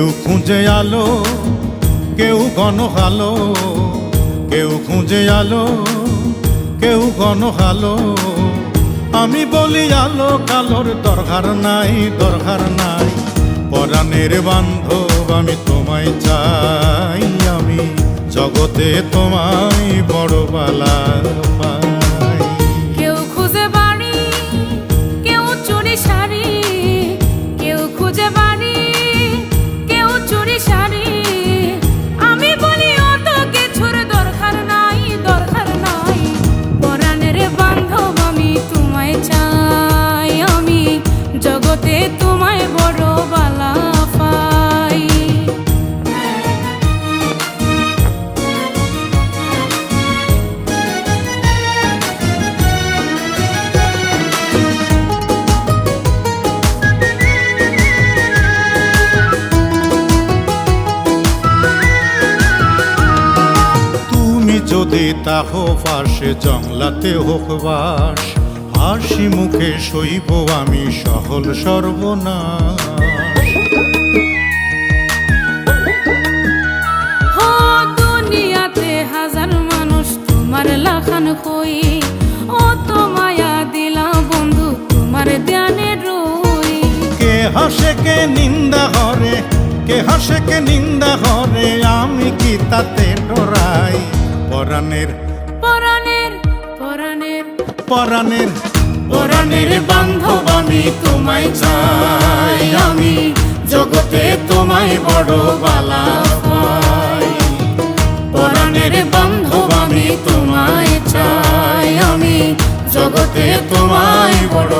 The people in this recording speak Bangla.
খুঁজে আলো, কেউ ঘন হালো কেউ খুঁজে আলো, কেউ ঘন হালো আমি বলি আলো কালোর, দরকার নাই দরকার নাই। পরাণের বান্ধব আমি তোমায় চাই, আমি জগতে তোমায় বড় বালা তুমি যদি তাহো পাশে জংলাতে হোক বাস হাসি মুখে সইব আমি সহল সর্বনাশ। ও তো মায়া দিলা বন্ধু তোমার ধ্যানে রই। কে হাসে কে নিন্দা হরে কে হাসে কে নিন্দা হরে আমি কি তাতে পরাণের পরাণের পরাণের। পরাণের পরাণের বান্ধব আমি তোমায় চাই আমি জগতে তোমায় বড় বালা পরাণের বান্ধব আমি তোমায় চাই আমি জগতে তোমায় বড়